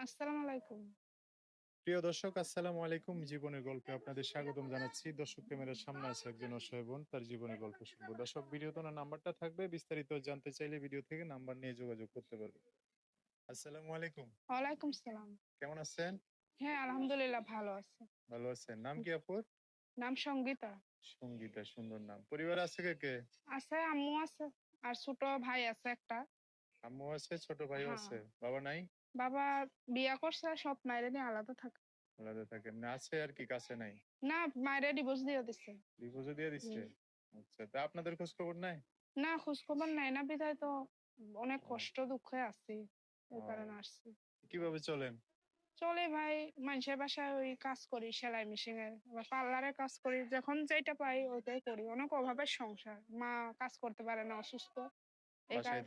আসসালামু আলাইকুম। প্রিয় দর্শক আসসালামু আলাইকুম। জীবনের গল্পে আপনাদের স্বাগতম জানাচ্ছি। দর্শক ক্যামেরার সামনে আছে একজন অসহায় বোন তার জীবনের গল্প শুনব। দর্শক ভিডিওতে নাম্বারটা থাকবে। বিস্তারিত জানতে চাইলে ভিডিও থেকে নাম্বার নিয়ে যোগাযোগ করতে পারবে আসসালামু আলাইকুম। ওয়ালাইকুম সালাম। কেমন আছেন? হ্যাঁ, আলহামদুলিল্লাহ ভালো আছি। ভালো আছেন। নাম কি আপুর? নাম সঙ্গীতা। সঙ্গীতা সুন্দর নাম। পরিবার আছে কে কে? আছে আম্মু আছে আর ছোট ভাই আছে একটা। আম্মু আছে ছোট ভাইও হ্যাঁ। আছে। বাবা নাই? বাবা বিয়া করছে সব মায়ের নিয়ে আলাদা থাকে। আলাদা থাকেন না আছে আর কি কাছে নাই। না মায়ের ডিভোর্স দিয়ে দিচ্ছে। ডিভোর্স দিয়ে দিচ্ছে আচ্ছা তা আপনাদের খোঁজ খবর নাই? না খোঁজ খবর নাই না বিধায় তো অনেক কষ্ট দুঃখে আছি এই কারণে আসছি। কীভাবে চলেন? চলে ভাই মানুষের বাসায় ওই কাজ করি সেলাই মেশিন। এর পার্লারে কাজ করি যখন যেটা পাই ওইটাই করি। অনেক অভাবের সংসার। মা কাজ করতে পারে না অসুস্থ।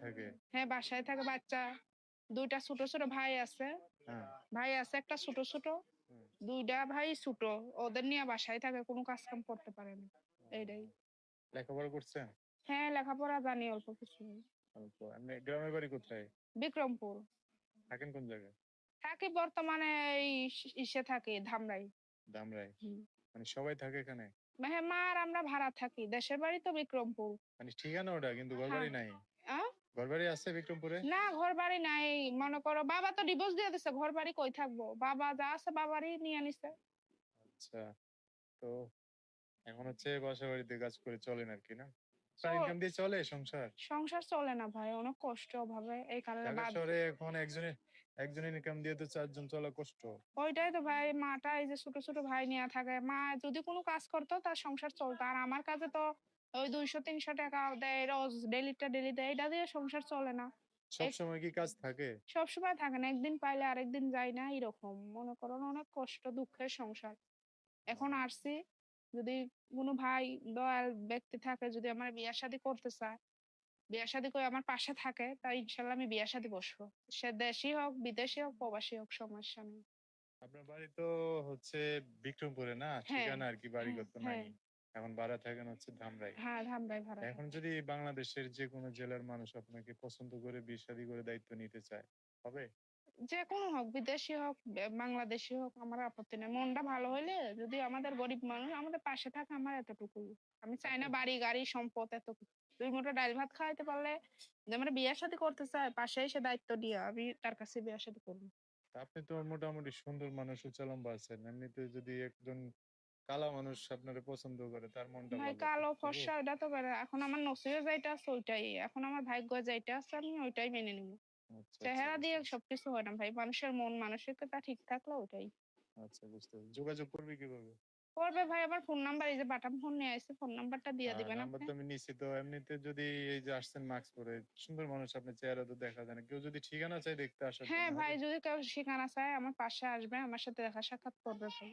থাকে? হ্যাঁ বাসায় থাকে বাচ্চা। দুইটা ছোট ছোট ভাই আছে। হ্যাঁ। ভাই আছে একটা ছোট ছোট দুইটা ভাই ছোট। ওদের নিয়ে বাসায় থাকে কোনো কাজ কাম করতে পারে না। এইটাই। লেখাপড়া করছেন? হ্যাঁ লেখাপড়া জানি অল্প কিছু। অল্প। এমনি গ্রামের বাড়ি কোথায়? বিক্রমপুর। থাকেন কোন জায়গায়? থাকি বর্তমানে এই ইস- থাকি ধামরাই। ধামরাই। মানে সবাই থাকে এখানে? হ্যাঁ মা আর আমরা ভাড়া থাকি দেশের বাড়ি তো বিক্রমপুর। মানে ঠিকানা ওটা কিন্তু ঘর বাড়ি নাই? আহ? ঘর বাড়ি আছে বিক্রমপুরে? না ঘর বাড়ি নাই। মনে করো বাবা তো ডিভোর্স দিয়ে দিছে ঘর বাড়ি কই থাকব? বাবা যা আছে বাবারই নিয়ে নিছে। আচ্ছা তো এখন হচ্ছে বাসা বাড়িতে কাজ করে চলেন আর কি না? ইনকাম দিয়ে চলে সংসার? সংসার চলে না ভাই অনেক কষ্ট ভাবে। এই কারণে শহরে এখন একজনের একজনের ইনকাম দিয়ে তো চারজন চলা কষ্ট। ওইটাই তো ভাই মাটা এই যে ছোট ছোট ভাই নিয়ে থাকে। মা যদি কোনো কাজ করতো তার সংসার চলতো। আর আমার কাছে তো ওই দুইশো তিনশো টাকা দেয় রোজ ডেলিটা ডেলি দেয় এটা দিয়ে সংসার চলে না। সব সময় কি কাজ থাকে? সবসময় থাকে না একদিন পাইলে আরেকদিন যায় না এরকম। মনে করুন অনেক কষ্ট দুঃখের সংসার। এখন আসছি যদি কোনো ভাই দয়াল ব্যক্তি থাকে যদি আমার বিয়া শাদী করতে চায় বিয়া শাদী করে আমার পাশে থাকে তাই ইনশাল্লাহ আমি বিয়া শাদী বসবো। সে দেশি হোক বিদেশি হোক প্রবাসী হোক সমস্যা নেই। আপনার বাড়ি তো হচ্ছে বিক্রমপুরে না? হ্যাঁ, ঠিকানা আর কি বাড়ি করতে নাই। এখন ভাড়া থাকেন হচ্ছে ধামরাই। হ্যাঁ ধামরাই ভাড়া এখন যদি বাংলাদেশের যে কোনো জেলার মানুষ আপনাকে পছন্দ করে বিয়ে শাদী করে দায়িত্ব নিতে চায় হবে? যে কোনো হোক বিদেশি হোক বাংলাদেশি হোক আমার আপত্তি নেই। মনটা ভালো হইলে যদি আমাদের গরিব মানুষ আমাদের পাশে থাকে আমার এতটুকু। আমি চাই না বাড়ি গাড়ি সম্পদ এত দুই মুঠো ডাল ভাত খাওয়াইতে পারলে যে আমরা বিয়ের সাথে করতে চাই পাশে এসে দায়িত্ব দিয়ে আমি তার কাছে বিয়ের সাথে করব আপনি তো মোটামুটি সুন্দর মানুষ উঁচা লম্বা আছেন। এমনিতে যদি একজন কালা মানুষ আপনারে পছন্দ করে তার মনটা ভাই কালো ফর্সা ওটা তো বেড়ে এখন আমার নসিবে যাইটা আছে ওইটাই এখন আমার ভাগ্য যাইটা আছে আমি ওইটাই মেনে নিব। আচ্ছা, আচ্ছা, চেহারা দিয়ে সবকিছু হয় না ভাই মানুষের মন মানসিকতা ঠিক থাকলে ওইটাই। আচ্ছা বুঝতে পেরেছি। যোগাযোগ করবি কীভাবে? করবে ভাই আমার ফোন নাম্বার এই যে বাটাম ফোন নিয়ে আসছে ফোন নাম্বারটা দিয়ে আহ, দিবেন নাম্বার আপনি। তো আমি নিচ্ছি তো এমনিতে যদি এই যে আসছেন মাস্ক পরে সুন্দর মানুষ আপনার চেহারা তো দেখা যায় না। কেউ যদি ঠিকানা চাই দেখতে আসার হ্যাঁ ভাই যদি কেউ ঠিকানা চায় আমার পাশে আসবে আমার সাথে দেখা সাক্ষাৎ করবে ভাই।